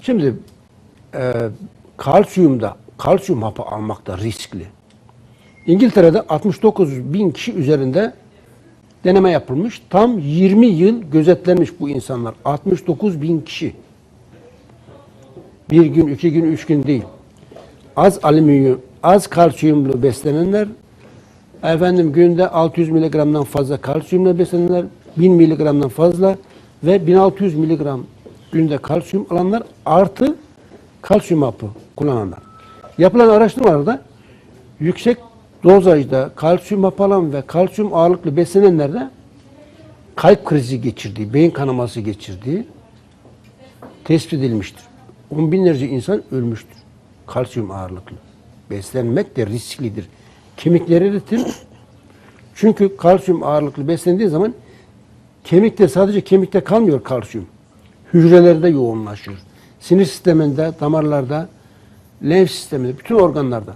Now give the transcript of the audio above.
Şimdi e, kalsiyumda, kalsiyum hapı almak da riskli. İngiltere'de 69 bin kişi üzerinde deneme yapılmış. Tam 20 yıl gözetlenmiş bu insanlar. 69 bin kişi. Bir gün, iki gün, üç gün değil. Az alüminyum, az kalsiyumlu beslenenler, efendim günde 600 miligramdan fazla kalsiyumla beslenenler, 1000 miligramdan fazla ve 1600 miligram günde kalsiyum alanlar artı kalsiyum hapı kullananlar. Yapılan araştırmalarda yüksek dozajda kalsiyum hapı alan ve kalsiyum ağırlıklı beslenenlerde kalp krizi geçirdiği, beyin kanaması geçirdiği tespit edilmiştir. On binlerce insan ölmüştür. Kalsiyum ağırlıklı. Beslenmek de risklidir. Kemikleri eritir. Çünkü kalsiyum ağırlıklı beslendiği zaman kemikte sadece kemikte kalmıyor kalsiyum. Hücrelerde yoğunlaşıyor. Sinir sisteminde, damarlarda, lenf sisteminde, bütün organlarda.